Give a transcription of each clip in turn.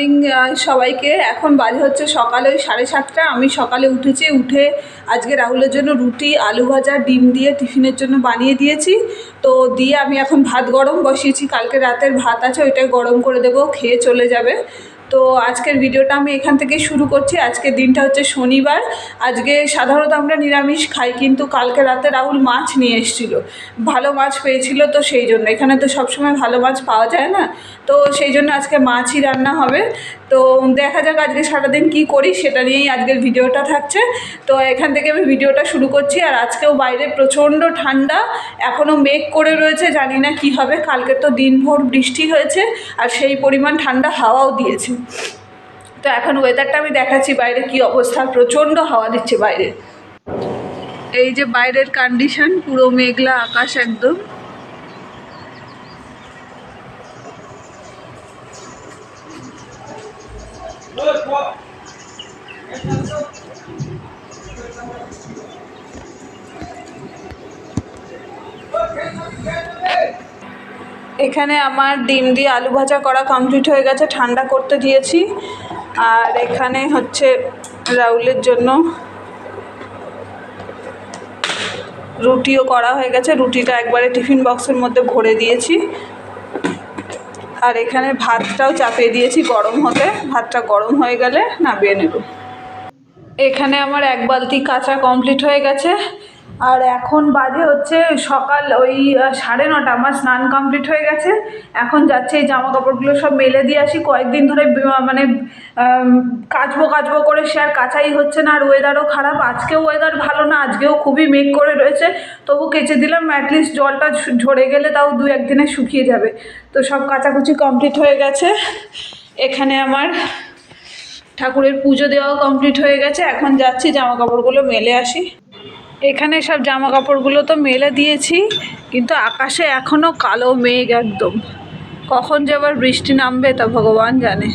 Morning সবাইকে। এখন বাজে হচ্ছে সকালে ওই সাড়ে সাতটা। আমি সকালে উঠেছি, উঠে আজকে রাহুলের জন্য রুটি, আলু ভাজা, ডিম দিয়ে টিফিনের জন্য বানিয়ে দিয়েছি। তো দিয়ে আমি এখন ভাত গরম বসিয়েছি। কালকে রাতের ভাত আছে ওইটা গরম করে দেবো, খেয়ে চলে যাবে। তো আজকের ভিডিওটা আমি এখান থেকে শুরু করছি। আজকের দিনটা হচ্ছে শনিবার। আজকে সাধারণত আমরা নিরামিষ খাই, কিন্তু কালকে রাতে রাহুল মাছ নিয়ে এসেছিল। ভালো মাছ পেয়েছিল তো সেই জন্য। এখানে তো সবসময় ভালো মাছ পাওয়া যায় না। তো সেই জন্য আজকে মাছই রান্না হবে। তো দেখা যাক আজকে সারাদিন কি করি, সেটা নিয়েই আজকের ভিডিওটা থাকছে। তো এখান থেকে আমি ভিডিওটা শুরু করছি, আর আজকেও বাইরে প্রচণ্ড ঠান্ডা এখনও মেঘ করে রয়েছে, জানি না কি হবে। কালকে তো দিনভর বৃষ্টি হয়েছে, আর সেই পরিমাণ ঠান্ডা হাওয়াও দিয়েছে। তো এখন ওয়েদারটা আমি দেখাচ্ছি, বাইরে কি অবস্থা, প্রচণ্ড হাওয়া দিচ্ছে বাইরে। এই যে বাইরের কন্ডিশন পুরো মেঘলা আকাশ একদম। এখানে আমার ডিম দিয়ে আলু ভাজা করা কমপ্লিট হয়ে গেছে, ঠান্ডা করতে দিয়েছি। আর এখানে হচ্ছে রাউলের জন্য রুটিও করা হয়ে গেছে। রুটিটা একবারে টিফিন বক্সের মধ্যে ভরে দিয়েছি। আর এখানে ভাতটাও চাপিয়ে দিয়েছি গরম হতে। ভাতটা গরম হয়ে গেলে নামিয়ে নেব। এখানে আমার এক বালতি কাঁচা কমপ্লিট হয়ে গেছে। আর এখন বাজে হচ্ছে সকাল ওই সাড়ে নটা, আমার স্নান কমপ্লিট হয়ে গেছে। এখন যাচ্ছে এই জামা কাপড়গুলো সব মেলে দিয়ে আসি। কয়েকদিন ধরে মানে কাচবো কাচবো করে সে আর কাচাই হচ্ছে না, আর ওয়েদারও খারাপ। আজকেও ওয়েদার ভালো না, আজকেও খুবই মেঘ করে রয়েছে। তবু কেচে দিলাম অ্যাটলিস্ট জলটা ঝরে গেলে তাও দু একদিনে শুকিয়ে যাবে। তো সব কাচাকুচি কমপ্লিট হয়ে গেছে। এখানে আমার ঠাকুরের পুজো দেওয়াও কমপ্লিট হয়ে গেছে। এখন যাচ্ছি জামা কাপড়গুলো মেলে আসি। এখানে সব জামা কাপড়গুলো তো মেলে দিয়েছি, কিন্তু আকাশে এখনও কালো মেঘ একদম। কখন যে আবার বৃষ্টি নামবে তা ভগবান জানে।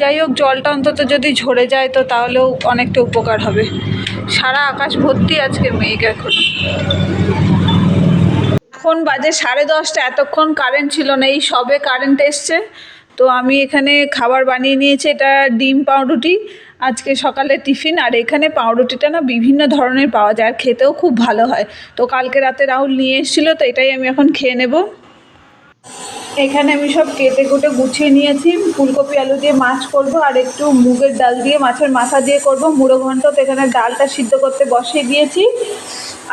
যাই হোক, জলটা অন্তত যদি ঝরে যায় তো তাহলেও অনেকটা উপকার হবে। সারা আকাশ ভর্তি আজকে মেঘ এখন। এখন বাজে সাড়ে দশটা, এতক্ষণ কারেন্ট ছিল না, এই সবে কারেন্ট এসছে। তো আমি এখানে খাবার বানিয়ে নিয়েছি, এটা ডিম পাউরুটি, আজকে সকালে টিফিন, আর এখানে পাউরুটিটা না বিভিন্ন ধরনের পাওয়া যায়, আর খেতেও খুব ভালো হয়। তো কালকে রাতে রাহুল নিয়ে এসেছিল, তো এটাই আমি এখন খেয়ে নেব। এখানে আমি সব কেটে কুটে গুছিয়ে নিয়েছি, ফুলকপি, আলু দিয়ে মাছ করব, আর একটু মুগের ডাল দিয়ে, মাছের মাথা দিয়ে করব। মুড়ো ঘন্ট তো এখানে ডালটা সিদ্ধ করতে বসিয়ে দিয়েছি।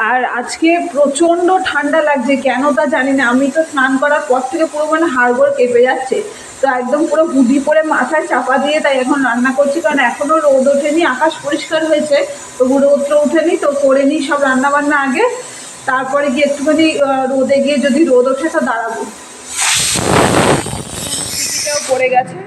আর আজকে প্রচণ্ড ঠান্ডা লাগছে, কেন তা জানি না, আমি তো স্নান করার পর থেকে পুরো মানে হাড়গোড় কেঁপে যাচ্ছে। তো একদম পুরো হুডি পরে মাথায় চাপা দিয়ে তাই এখন রান্না করছি, কারণ এখনও রোদ ওঠেনি, আকাশ পরিষ্কার হয়েছে, তবু রোদ্র ওঠেনি, তো করে নিই সব রান্নাবান্না আগে। তারপরে গিয়ে একটুখানি রোদে গিয়ে যদি রোদ ওঠে তো দাঁড়াবো। পড়ে গেছে।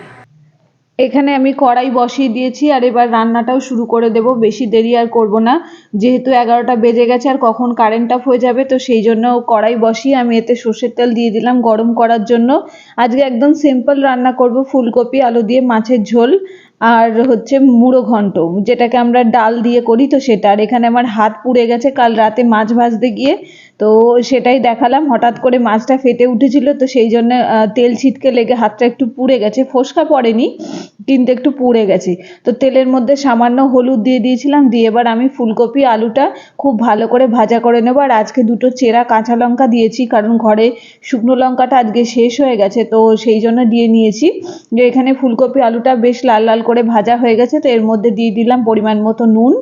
এখানে আমি কড়াই বসিয়ে দিয়েছি আর এবার রান্নাটাও শুরু করে দেব। বেশি দেরি আর করব না। যেহেতু এগারোটা বেজে গেছে আর কখন কারেন্ট অফ হয়ে যাবে, তো সেই জন্য কড়াই বসিয়ে আমি এতে সর্ষের তেল দিয়ে দিলাম গরম করার জন্য। আজকে একদম সিম্পল রান্না করব, ফুলকপি, আলু দিয়ে মাছের ঝোল। আর হচ্ছে মুড়ো ঘন্ট, যেটাকে আমরা ডাল দিয়ে করি, তো সেটা আর এখানে আমার হাত পুড়ে গেছে, কাল রাতে মাছ ভাজতে গিয়ে। তো সেটাই দেখালাম, হঠাৎ করে মাছটা ফেটে উঠেছিল, তো সেই জন্য তেল ছিটকে লেগে হাতটা একটু পুড়ে গেছে। ফোসকা পড়েনি, কিন্তু একটু পুড়ে গেছে। তো তেলের মধ্যে সামান্য হলুদ দিয়ে দিয়েছিলাম, দিয়ে এবার আমি ফুলকপি, আলুটা খুব ভালো করে ভাজা করে নেব। আর আজকে দুটো চেরা কাঁচা লঙ্কা দিয়েছি, কারণ ঘরে শুকনো লঙ্কাটা আজকে শেষ হয়ে গেছে, তো সেই জন্য দিয়ে নিয়েছি। যে এখানে ফুলকপি, আলুটা বেশ লাল লাল করে ভাজা হয়ে গেছে, তো এর মধ্যে দিয়ে দিলাম পরিমাণ মতো নুন।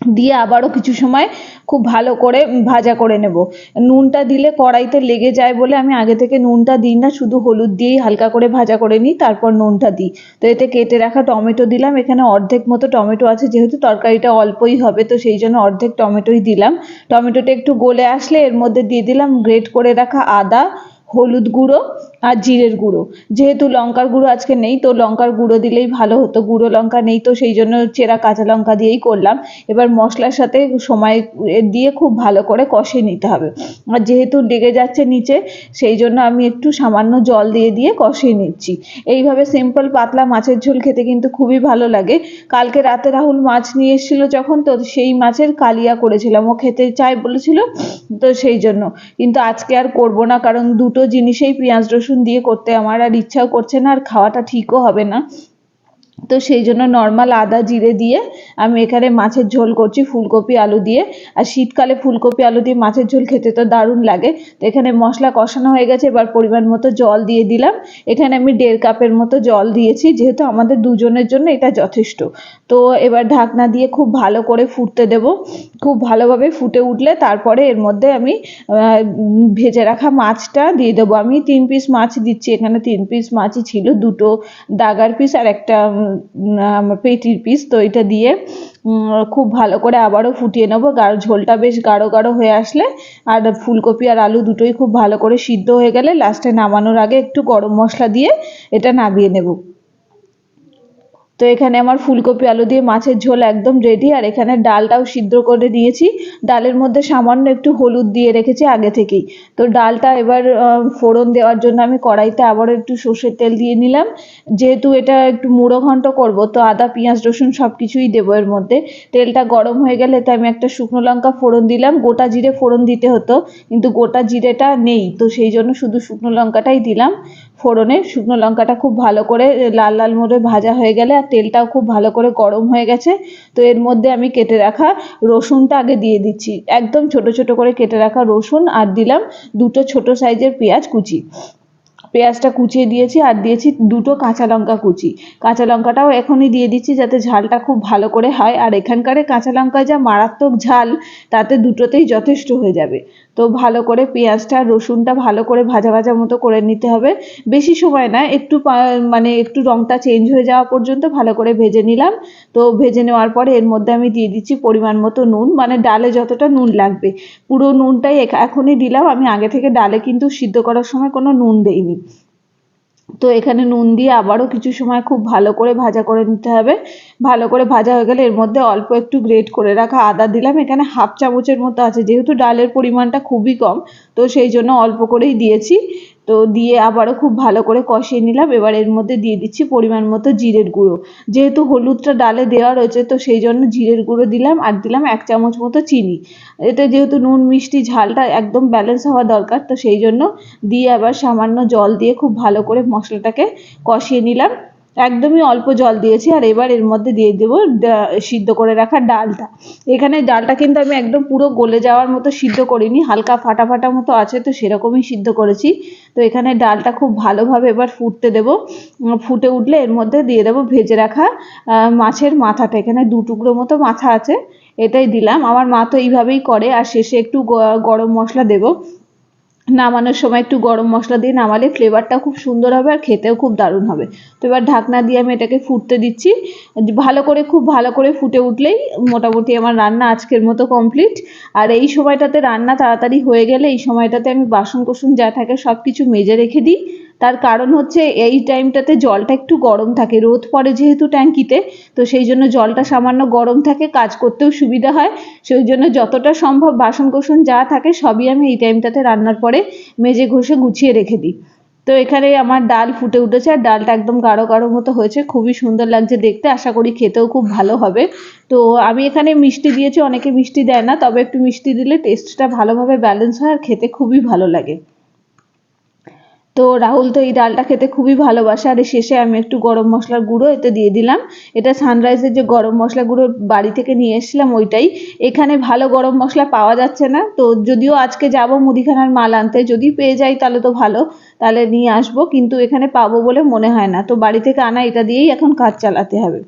দিয়ে আবারও কিছু সময় খুব ভালো করে ভাজা করে নেব। নুনটা দিলে কড়াইতে লেগে যায় বলে আমি আগে থেকে নুনটা দিই না, শুধু হলুদ দিয়েই হালকা করে ভাজা করে নিই, তারপর নুনটা দিই। তো এতে কেটে রাখা টমেটো দিলাম, এখানে অর্ধেক মতো টমেটো আছে, যেহেতু তরকারিটা অল্পই হবে, তো সেই জন্য অর্ধেক টমেটোই দিলাম। টমেটোটা একটু গলে আসলে এর মধ্যে দিয়ে দিলাম, গ্রেট করে রাখা আদা হলুদ গুঁড়ো আর জিরের গুঁড়ো। যেহেতু লঙ্কার গুঁড়ো আজকে নেই, তো লঙ্কার গুঁড়ো দিলেই ভালো হতো। গুঁড়ো লঙ্কা নেই তো সেই জন্য চেরা কাঁচা লঙ্কা দিয়েই করলাম। এবার মশলার সাথে সময় দিয়ে খুব ভালো করে কষিয়ে নিতে হবে। আর যেহেতু লেগে যাচ্ছে নিচে, সেই জন্য আমি একটু সামান্য জল দিয়ে দিয়ে কষিয়ে নিচ্ছি। এইভাবে সিম্পল পাতলা মাছের ঝোল খেতে কিন্তু খুবই ভালো লাগে। কালকে রাতে রাহুল মাছ নিয়ে এসেছিল যখন, তো সেই মাছের কালিয়া করেছিলাম। ও খেতে চায় বলেছিল, তো সেই জন্য। কিন্তু আজকে আর করব না, কারণ দুটো জিনিসেই পেঁয়াজ রসুন দিয়ে করতে আমার আর ইচ্ছাও করছে না, আর খাওয়াটা ঠিকও হবে না। তো সেই জন্য নর্মাল আদা জিরে দিয়ে আমি এখানে মাছের ঝোল করছি, ফুলকপি, আলু দিয়ে। আর শীতকালে ফুলকপি, আলু দিয়ে মাছের ঝোল খেতে তো দারুণ লাগে। তো এখানে মশলা কষানো হয়ে গেছে, এবার পরিমাণ মতো জল দিয়ে দিলাম। এখানে আমি দেড় কাপের মতো জল দিয়েছি, যেহেতু আমাদের দুজনের জন্য এটা যথেষ্ট। তো এবার ঢাকনা দিয়ে খুব ভালো করে ফুটতে দেব। খুব ভালোভাবে ফুটে উঠলে তারপরে এর মধ্যে আমি ভেজে রাখা মাছটা দিয়ে দেবো। আমি তিন পিস মাছ দিচ্ছি, এখানে তিন পিস মাছই ছিল, দুটো দাগার পিস আর একটা পেটির পিস তো এটা দিয়ে খুব ভালো করে আবারও ফুটিয়ে নেব। গাঢ় ঝোলটা বেশ গাঢ় গাঢ় হয়ে আসলে, আর ফুলকপি আর আলু দুটোই খুব ভালো করে সিদ্ধ হয়ে গেলে লাস্টে নামানোর আগে একটু গরম মশলা দিয়ে এটা নামিয়ে নেব। তো এখানে আমার ফুলকপি, আলু দিয়ে মাছের ঝোল একদম রেডি আর এখানে ডালটাও সিদ্ধ করে নিয়েছি। ডালের মধ্যে সামান্য একটু হলুদ দিয়ে রেখেছি আগে থেকেই। তো ডালটা এবার ফোড়ন দেওয়ার জন্য আমি কড়াইতে আবার একটু সর্ষের তেল দিয়ে নিলাম। যেহেতু এটা একটু মুড়ো ঘন্ট করব, তো আদা, পেঁয়াজ, রসুন সব কিছুই দেবো এর মধ্যে। তেলটা গরম হয়ে গেলে তো আমি একটা শুকনো লঙ্কা ফোড়ন দিলাম। গোটা জিরে ফোড়ন দিতে হতো, কিন্তু গোটা জিরেটা নেই, তো সেই জন্য শুধু শুকনো লঙ্কাটাই দিলাম। ফোড়নে শুকনো লঙ্কাটা খুব ভালো করে লাল লাল মোড়ে ভাজা হয়ে গেলে আর তেলটাও খুব ভালো করে গরম হয়ে গেছে। তো এর মধ্যে আমি কেটে রাখা রসুনটা আগে দিয়ে দিচ্ছি। একদম ছোট ছোট করে কেটে রাখা রসুন আর দিলাম দুটো ছোট সাইজের পেঁয়াজ কুচি। পেঁয়াজটা কুচিয়ে দিয়েছি আর দিয়েছি দুটো কাঁচা লঙ্কা কুচি। কাঁচা লঙ্কাটাও এখনই দিয়ে দিচ্ছি যাতে ঝালটা খুব ভালো করে হয়। আর এখানকারে কাঁচা লঙ্কা যা মারাত্মক ঝাল, তাতে দুটোতেই যথেষ্ট হয়ে যাবে। তো ভালো করে পেঁয়াজটা, রসুনটা ভালো করে ভাজা ভাজা মতো করে নিতে হবে। বেশি সময় না, একটু মানে একটু রঙটা চেঞ্জ হয়ে যাওয়া পর্যন্ত ভালো করে ভেজে নিলাম। তো ভেজে নেওয়ার পরে এর মধ্যে আমি দিয়ে দিচ্ছি পরিমাণ মতো নুন মানে ডালে যতটা নুন লাগবে। পুরো নুনটাই এখনই দিলাম, আমি আগে থেকে ডালে কিন্তু সিদ্ধ করার সময় কোনো নুন দেইনি। তো এখানে নুন দিয়ে আবারও কিছু সময় খুব ভালো করে ভাজা করে নিতে হবে। ভালো করে ভাজা হয়ে গেলে এর মধ্যে অল্প একটু গ্রেট করে রাখা আদা দিলাম। এখানে হাফ চামচের মতো আছে, যেহেতু ডালের পরিমাণটা খুবই কম, তো সেই জন্য অল্প করেই দিয়েছি। তো দিয়ে আবারও খুব ভালো করে কষিয়ে নিলাম। এবার এর মধ্যে দিয়ে দিচ্ছি পরিমাণ মতো জিরের গুঁড়ো। যেহেতু হলুদটা ডালে দেওয়া রয়েছে, তো সেই জন্য জিরের গুঁড়ো দিলাম আর দিলাম এক চামচ মতো চিনি। এতে যেহেতু নুন, মিষ্টি, ঝালটা একদম ব্যালেন্স হওয়া দরকার, তো সেই জন্য দিয়ে আবার সামান্য জল দিয়ে খুব ভালো করে মশলাটাকে কষিয়ে নিলাম। একদমই অল্প জল দিয়েছি আর এবার এর মধ্যে দিয়ে দেবো সিদ্ধ করে রাখা ডালটা। এখানে ডালটা কিন্তু আমি একদম পুরো গলে যাওয়ার মতো সিদ্ধ করিনি, হালকা ফাটা ফাটা মতো আছে তো সেরকমই সিদ্ধ করেছি। তো এখানে ডালটা খুব ভালোভাবে এবার ফুটতে দেব। ফুটে উঠলে এর মধ্যে দিয়ে দেবো ভেজে রাখা মাছের মাথাটা। এখানে দু টুকরো মতো মাথা আছে, এটাই দিলাম। আমার মা তো এইভাবেই করে, আর শেষে একটু গরম মশলা দেবো। নামানোর সময় একটু গরম মশলা দিয়ে নামালে ফ্লেভারটা খুব সুন্দর হবে আর খেতেও খুব দারুণ হবে। তো এবার ঢাকনা দিয়ে আমি এটাকে ফুটতে দিচ্ছি। ভালো করে, খুব ভালো করে ফুটে উঠলেই মোটামুটি আমার রান্না আজকের মতো কমপ্লিট আর এই সময়টাতে রান্না তাড়াতাড়ি হয়ে গেলে এই সময়টাতে আমি বাসন কোসন যা থাকে সব কিছু মেজে রেখে দিই। তার কারণ হচ্ছে এই টাইমটাতে জলটা একটু গরম থাকে। রোদ পড়ে যেহেতু ট্যাঙ্কিতে, তো সেই জন্য জলটা সামান্য গরম থাকে, কাজ করতেও সুবিধা হয়। সেই জন্য যতটা সম্ভব বাসন কোসন যা থাকে সবই আমি এই টাইমটাতে রান্নার পরে মেজে ঘষে গুছিয়ে রেখে দিই। তো এখানে আমার ডাল ফুটে উঠেছে, আর ডালটা একদম গাঢ় গাঢ় মতো হয়েছে। খুবই সুন্দর লাগছে দেখতে, আশা করি খেতেও খুব ভালো হবে। তো আমি এখানে মিষ্টি দিয়েছি, অনেকে মিষ্টি দেয় না, তবে একটু মিষ্টি দিলে টেস্টটা ভালোভাবে ব্যালেন্স হয়, আর খেতে খুবই ভালো লাগে। তো রাহুল তো এই ডালটা খেতে খুবই ভালোবাসে। আর শেষে আমি একটু গরম মশলার গুঁড়ো এতে দিয়ে দিলাম। এটা সানরাইজের যে গরম মশলা গুঁড়ো বাড়ি থেকে নিয়ে এসেছিলাম ওইটাই। এখানে ভালো গরম মশলা পাওয়া যাচ্ছে না। তো যদিও আজকে যাব মুদিখানার মাল আনতে, যদি পেয়ে যাই তাহলে তো ভালো। তাহলে নিয়ে আসব, কিন্তু এখানে পাবো বলে মনে হয় না। তো বাড়ি থেকে আনা এটা দিয়েই এখন কাজ চালাতে হবে।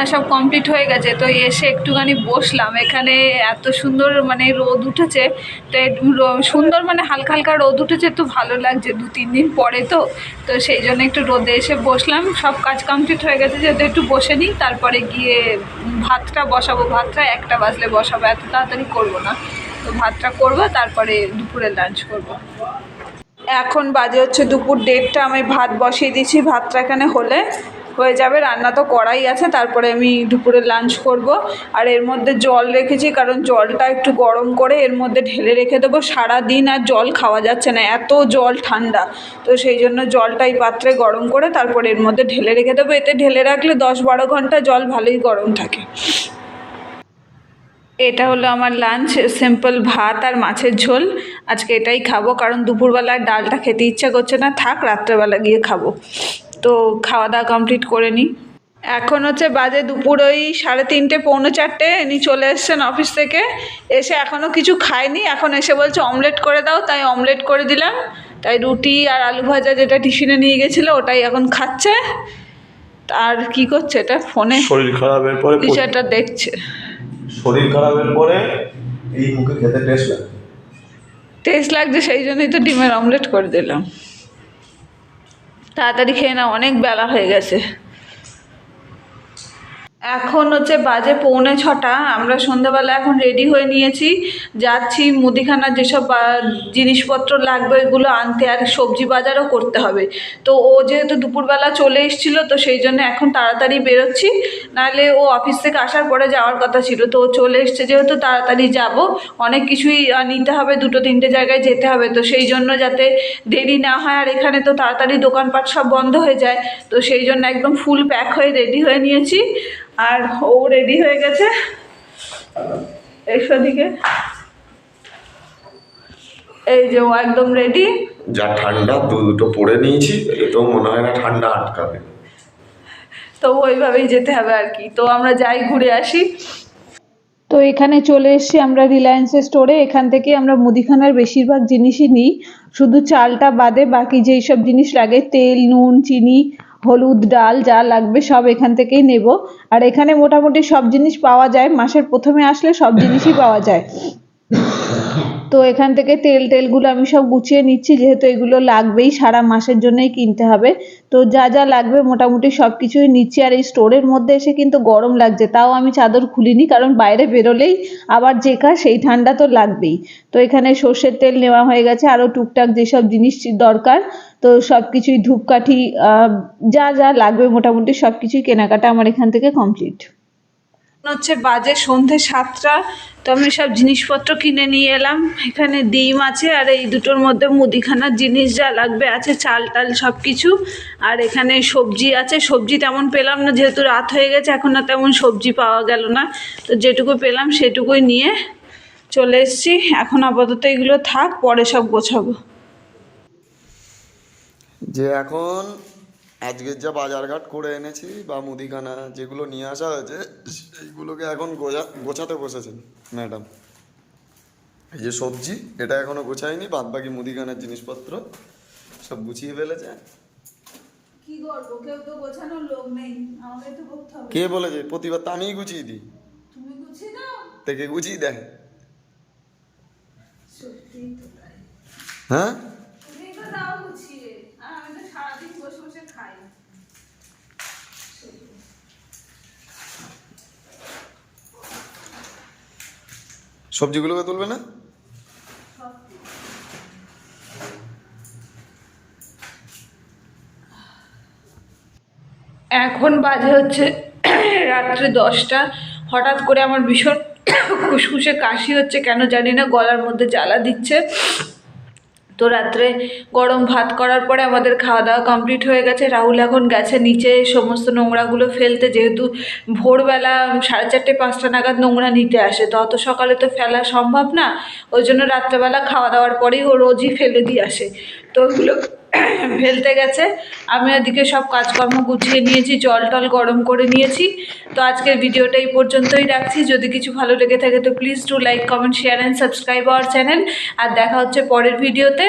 রান্না সব কমপ্লিট হয়ে গেছে। তো এসে একটুখানি বসলাম। এখানে এত সুন্দর মানে রোদ উঠেছে। তো সুন্দর মানে হালকা হালকা রোদ উঠেছে তো ভালো লাগছে দু, তিন দিন পরে তো। তো সেই জন্য একটু রোদে এসে বসলাম। সব কাজ কমপ্লিট হয়ে গেছে যেহেতু একটু বসে নিই। তারপরে গিয়ে ভাতটা বসাবো। ভাতটা একটা বাজলে বসাবো। এত তাড়াতাড়ি করব না। তো ভাতটা করব, তারপরে দুপুরে লাঞ্চ করব। এখন বাজে হচ্ছে দুপুর দেড়টা। আমি ভাত বসিয়ে দিয়েছি। ভাতটা এখানে হলে হয়ে যাবে, রান্না তো করাই আছে, তারপরে আমি দুপুরে লাঞ্চ করব। আর এর মধ্যে জল রেখেছি, কারণ জলটা একটু গরম করে এর মধ্যে ঢেলে রেখে দেবো। সারা দিন আর জল খাওয়া যাচ্ছে না, এত জল ঠান্ডা। তো সেই জন্য জলটা এই পাত্রে গরম করে তারপরে এর মধ্যে ঢেলে রেখে দেবো। এতে ঢেলে রাখলে দশ বারো ঘণ্টা জল ভালোই গরম থাকে। এটা হলো আমার লাঞ্চ সিম্পল ভাত আর মাছের ঝোল। আজকে এটাই খাব, কারণ দুপুরবেলা আর ডালটা খেতে ইচ্ছা করছে না, থাক রাত্রেবেলা গিয়ে খাব। তো খাওয়া দাওয়া কমপ্লিট করে নিই এখন হচ্ছে বাজে দুপুর ওই সাড়ে তিনটে পৌনে চারটে ইনি চলে এসছেন অফিস থেকে। এসে এখনও কিছু খায়নি এখন এসে বলছে অমলেট করে দাও তাই অমলেট করে দিলাম। তাই রুটি আর আলু ভাজা যেটা টিফিনে নিয়ে গেছিল ওটাই এখন খাচ্ছে। আর কি করছে এটা ফোনে? শরীর খারাপের পরে কিছু একটা দেখছে। শরীর খারাপের পরে এই মুখে খেতে টেস্ট লাগে টেস্ট লাগছে সেই জন্যই তো ডিমের অমলেট করে দিলাম। তাড়াতাড়ি খেয়ে না অনেক বেলা হয়ে গেছে। এখন হচ্ছে বাজে পৌনে ছটা, আমরা সন্ধ্যাবেলা এখন রেডি হয়ে নিয়েছি। যাচ্ছি মুদিখানার যেসব জিনিসপত্র লাগবে এগুলো আনতে, আর সবজি বাজারও করতে হবে। তো ও যেহেতু দুপুরবেলা চলে এসেছিল, তো সেই জন্য এখন তাড়াতাড়ি বেরোচ্ছি। নাহলে ও অফিস থেকে আসার পরে যাওয়ার কথা ছিল, তো ও চলে এসছে যেহেতু তাড়াতাড়ি যাব। অনেক কিছুই নিতে হবে, দুটো তিনটে জায়গায় যেতে হবে, তো সেই জন্য যাতে দেরি না হয়। আর এখানে তো তাড়াতাড়ি দোকানপাট সব বন্ধ হয়ে যায়, তো সেই জন্য একদম ফুল প্যাক হয়ে রেডি হয়ে নিয়েছি। আর ও রেডি হয়ে গেছে। এসো দিকে এই যে ও একদম রেডি যা ঠান্ডা দু দুটো পরে নিয়েছি এটাও মনে হয় না ঠান্ডা আটকাবে। তো ওইভাবেই যেতে হবে আর কি। তো আমরা যাই ঘুরে আসি। তো এখানে চলে এসেছি আমরা রিলায়েন্সের স্টোরে এখান থেকে আমরা মুদিখানার বেশিরভাগ জিনিসই নিই। শুধু চালটা বাদে বাকি যেই সব জিনিস লাগে তেল নুন চিনি হলুদ ডাল যা লাগবে সব এখান থেকেই নেব। আর এখানে মোটামুটি সব জিনিস পাওয়া যায়। মাসের প্রথমে আসলে সব জিনিসই পাওয়া যায়। তো এখান থেকে তেল টেলগুলো আমি সব গুছিয়ে নিচ্ছি, যেহেতু এগুলো লাগবেই, সারা মাসের জন্যই কিনতে হবে। তো যা যা লাগবে মোটামুটি সব কিছুই নিচ্ছি, আর এই স্টোরের মধ্যে এসে কিন্তু গরম লাগছে, তাও আমি চাদর খুলিনি, কারণ বাইরে বেরোলেই আবার যেকা সেই ঠান্ডা তো লাগবেই। তো এখানে সর্ষের তেল নেওয়া হয়ে গেছে, আরও টুকটাক যেসব জিনিস দরকার, তো সব কিছুই ধূপকাঠি যা যা লাগবে মোটামুটি সব কিছুই কেনাকাটা আমার এখান থেকে কমপ্লিট হচ্ছে বাজে সন্ধে সাতটা, তো আমি সব জিনিসপত্র কিনে নিয়ে এলাম। এখানে ডিম আছে আর এই দুটোর মধ্যে মুদিখানার জিনিস যা লাগবে আছে, চাল টাল সব কিছু আর এখানে সবজি আছে, সবজি তেমন পেলাম না, যেহেতু রাত হয়ে গেছে, এখন আর তেমন সবজি পাওয়া গেল না। তো যেটুকু পেলাম সেটুকুই নিয়ে চলে এসেছি। এখন আপাতত এগুলো থাক, পরে সব গোছাবো। যে এখন আজকের যা বাজারঘাট করে এনেছি বা মুদিখানা যেগুলো নিয়ে আসা হয়েছে সেইগুলোকে এখন গোজা গোছাতে বসেছেন ম্যাডাম। এই যে সবজি এটা এখনও গোছায়নি বাদ বাকি মুদিখানার জিনিসপত্র সব গুছিয়ে ফেলেছে। কি বলেছে? প্রতিবার তো আমিই গুছিয়ে দিই। থেকে গুছিয়ে দেয়। হ্যাঁ তুমি তো দাও গুছিয়ে আর আমি তো সারাদিন বসে বসে খাই সবজিগুলোকে তুলবে না? এখন বাজে হচ্ছে রাত্রে দশটা। হঠাৎ করে আমার ভীষণ খুসখুসে কাশি হচ্ছে, কেন জানি না, গলার মধ্যে জ্বালা দিচ্ছে। তো রাত্রে গরম ভাত করার পরে আমাদের খাওয়া দাওয়া কমপ্লিট হয়ে গেছে। রাহুল এখন গেছে নিচে, সমস্ত নোংরাগুলো ফেলতে যেহেতু ভোরবেলা সাড়ে চারটে, পাঁচটা নাগাদ নোংরা নিতে আসে। তো অত সকালে তো ফেলা সম্ভব না। ওই জন্য রাত্রেবেলা খাওয়া দাওয়ার পরেই ও রোজই ফেলে দিয়ে আসে। তো ওগুলো ফেলতে গেছে। আমি ওদিকে সব কাজকর্ম গুছিয়ে নিয়েছি, জল টল গরম করে নিয়েছি। তো আজকের ভিডিওটা এই পর্যন্তই রাখছি। যদি কিছু ভালো লেগে থাকে তো please to like comment share and subscribe our channel আর দেখা হচ্ছে পরের ভিডিওতে।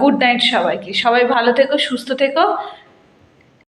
গুড নাইট সবাইকে। সবাই ভালো থেকো, সুস্থ থেকো।